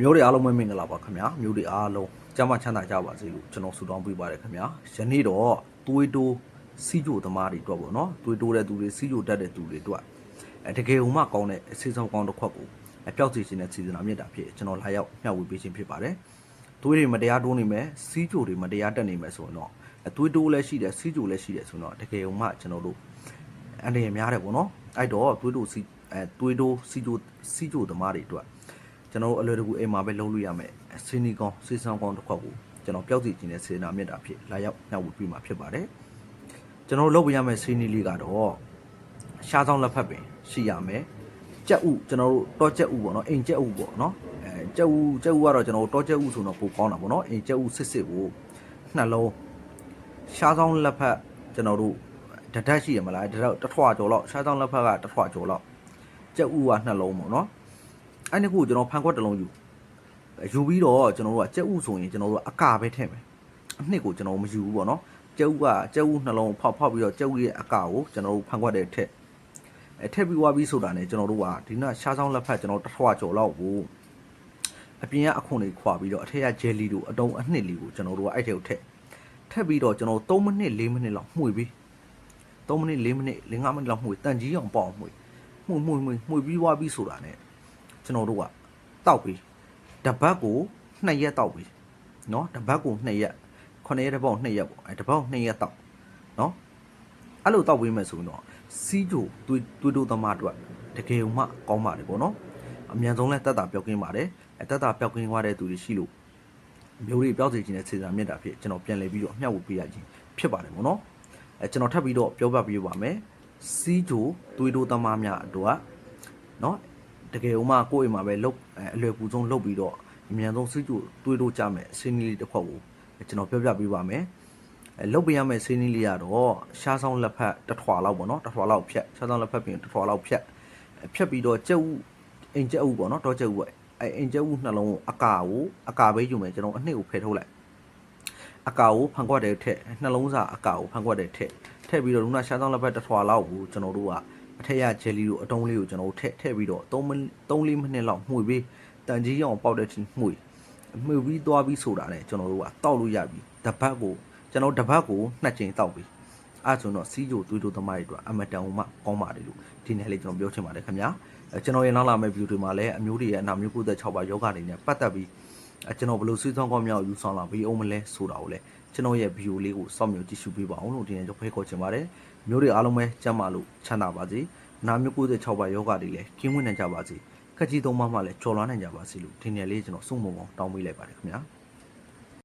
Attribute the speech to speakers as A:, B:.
A: မျိုးတွေအားလုံးပဲမင်္ဂလာပါခင်ဗျာမျိုးတွေအားလုံးကျမ်းမချမ်းသာကြပါစေလို့ကျွန်တော်ဆုတောင်းပေးပါတယ်ခင်ဗျာယနေ့တော့သွေးတိုးစီးကြိုသမားတွေအတွက်ပေါ့နော်သွေးတိုးတဲ့သူတွေစီးကြိုတတ်တဲ့သူတွေအတွက်အဲတကယ်ဟိုမှကောင်းတဲ့အစီအဆုံးကောင်းတစ်ခွက်ကိုအပျောက်စီခြင်းနဲ့စီစဉ်တာမြတ်တာဖြစ်ကျွန်တော်လာရောက်မျှဝေပေးခြင်းဖြစ်ပါတယ်သွေးတွေမတရားတိုးနေမယ်စီးကြိုတွေမတရားတက်နေမယ်ဆိုရင်တော့အသွေးတိုးလည်းရှိတယ်စီးကြိုလည်းရှိတယ်ဆိုတော့တကယ်ဟိုမှကျွန်တော်တို့အန္တရာယ်များတယ်ပေါ့နော်အဲ့တော့သွေးတိုးစီအဲသွေးတိုးစီးကြိုစီးကြိုသမားတွေအတွက် ကျွန်တော်တို့အလွယ်တကူအိမ်မှာပဲလုံးလို့ရမယ်စင်းနီကောင်းစေးဆောင်ကောင်းတစ်ခွက်ကိုကျွန်တော်ပျောက်စီခြင်းနဲ့စေနာမြတ်တာဖြစ်လာရောက်ညှောက်ဝပြီးမှာဖြစ်ပါတယ်ကျွန်တော်တို့လုပ်ပြရမယ့်စင်းနီလေးကတော့ရှားဆောင်လက်ဖက်ပင်ရှိရမယ်ကြက်ဥကျွန်တော်တို့တောကြက်ဥပေါ့နော်အိမ်ကြက်ဥပေါ့နော်အဲကြက်ဥကြက်ဥကတော့ကျွန်တော်တို့တောကြက်ဥဆိုတော့ပိုကောင်းတာပေါ့နော်အိမ်ကြက်ဥစစ်စစ်ကိုနှလုံးရှားဆောင်လက်ဖက်ကျွန်တော်တို့ဓာတ်ဓာတ်ရှိရမလားဓာတ်တစ်ထွာကျော်လောက်ရှားဆောင်လက်ဖက်ကတစ်ထွာကျော်လောက်ကြက်ဥကနှလုံးပေါ့နော် အဲ့ဒီခုကိုကျွန်တော်ဖန်ခွက်တစ်လုံးယူယူပြီးတော့ကျွန်တော်တို့ကကြက်ဥဆိုရင်ကျွန်တော်တို့ကအကာပဲထည့်မယ်အနှစ်ကိုကျွန်တော်မယူဘူးပေါ့နော်ကြက်ဥကကြက်ဥနှလုံးဖောက်ဖောက်ပြီးတော့ကြက်ဥရဲ့အကာကိုကျွန်တော်တို့ဖန်ခွက်တဲ့ထည့်အဲထည့်ပြီးွားပြီးဆိုတာနဲ့ကျွန်တော်တို့ကဒီနောက်ရှားဆောင်လက်ဖက်ကျွန်တော်တစ်ထွာကျော်လောက်ကိုအပြင်ကအခွန်လေးခွာပြီးတော့အထက်ကဂျယ်လီတို့အတုံးအနှစ်လေးကိုကျွန်တော်တို့ကအဲ့ထဲကိုထည့်ထည့်ပြီးတော့ကျွန်တော်3မိနစ်4မိနစ်လောက်မှုပြီး3မိနစ်4မိနစ်5မိနစ်လောက်မှုတန်ကြီးအောင်ပေါ့အောင်မှုမှုမှုမှုမှုပြီးွားပြီးဆိုတာနဲ့ ကျွန်တော်တို့ကတောက်ပြီးတပတ်ကို2ရက်တောက်ပြီးเนาะတပတ်ကို2ရက်9ရက်တစ်ပတ်2ရက်ပေါ့အဲတပတ်2ရက်တောက်เนาะအဲ့လိုတောက်ပြီးမယ်ဆိုရင်တော့စီးကြိုတွေးတွေးတို့သမားအတွက်တကယ်မှကောင်းပါတယ်ပေါ့နော်အမြန်ဆုံးလဲတက်တာပြောက်ကင်းပါတယ်အဲတက်တာပြောက်ကင်းသွားတဲ့သူတွေရှိလို့မျိုးတွေပြောက်စီခြင်းနဲ့စေစာမြတ်တာဖြစ်ကျွန်တော်ပြန်လည်ပြီးတော့အမျှဝေပေးရခြင်းဖြစ်ပါတယ်ပေါ့နော်အဲကျွန်တော်ထပ်ပြီးတော့ပြောပြပေးပါမယ်စီးကြိုတွေးတို့သမားများအတွက်เนาะ တကယ်ဥမာကိုယ့်အိမ်မှာပဲလုတ်အဲအလွယ်ကူဆုံးလုတ်ပြီးတော့အမြန်ဆုံးစိတ်ကြိုတွေးလို့ကြမယ်ဆင်းနီးလေးတစ်ခွက်ကိုကျွန်တော်ပြောပြပေးပါမယ်အဲလုတ်ပေးရမယ့်ဆင်းနီးလေးကတော့ရှားဆောင်လက်ဖက်တစ်ထွာလောက်ပေါ့နော်တစ်ထွာလောက်ဖြတ်ရှားဆောင်လက်ဖက်ပြင်တစ်ထွာလောက်ဖြတ်အဲဖြတ်ပြီးတော့ကြက်ဥအိမ်ကြက်ဥပေါ့နော်တော့ကြက်ဥပဲအဲအိမ်ကြက်ဥနှလုံးကိုအကာကိုအကာပဲယူမယ်ကျွန်တော်အနှစ်ကိုဖယ်ထုတ်လိုက်အကာကိုဖန်ခွက်တဲ့ထက်နှလုံးစာအကာကိုဖန်ခွက်တဲ့ထက်ထည့်ပြီးတော့လူနာရှားဆောင်လက်ဖက်တစ်ထွာလောက်ကိုကျွန်တော်တို့က အထက်ရဂျယ်လီကိုအတုံးလေးကိုကျွန်တော်တို့ထည့်ထည့်ပြီးတော့3မိနစ်3 4မိနစ်လောက်မှုပြီးတန်ကြီးအောင်ပေါက်တဲ့ချင်းမှုမှုပြီးသွားပြီးဆိုတာနဲ့ကျွန်တော်တို့ကတောက်လို့ရပြီတပတ်ကိုကျွန်တော်တပတ်ကိုနှစ်ချိန်တောက်ပြီးအဲ့ဆိုတော့စီးကြိုသွေးတိုးသမားတွေအတွက်အမတန်မှကောင်းပါတယ်လို့ဒီနေ့လေးကျွန်တော်ပြောချင်ပါတယ်ခင်ဗျာအဲကျွန်တော်ရဲ့နောက်လာမယ့် view တွေမှာလည်းအမျိုးတွေရဲ့အနာမျိုး96ပါယောဂတွေနဲ့ပတ်သက်ပြီးအဲကျွန်တော်ဘယ်လိုဆွေးဆောင်ကောင်းမြောက်ယူဆောင်လာပြီးအောင်မလဲဆိုတာကိုလည်း ကျွန်တော်ရဲ့ view လေးကိုစောင့်မျှော်ကြည့်ရှုပေးပါအောင်လို့ဒီနေ့ကျွန်တော်ဖိတ်ခေါ်ချင်ပါတယ်မျိုးတွေအားလုံးပဲကြမ်းပါလို့ချမ်းသာပါစေနာမျိုး96ပါယောဂတွေလည်းကင်းဝေးနိုင်ကြပါစေခက်ကြီးသုံးပါးမှလည်းကြော်လွှားနိုင်ကြပါစေလို့ဒီနေ့လေးကျွန်တော်စုံမုံအောင်တောင်းပေးလိုက်ပါတယ်ခင်ဗျာ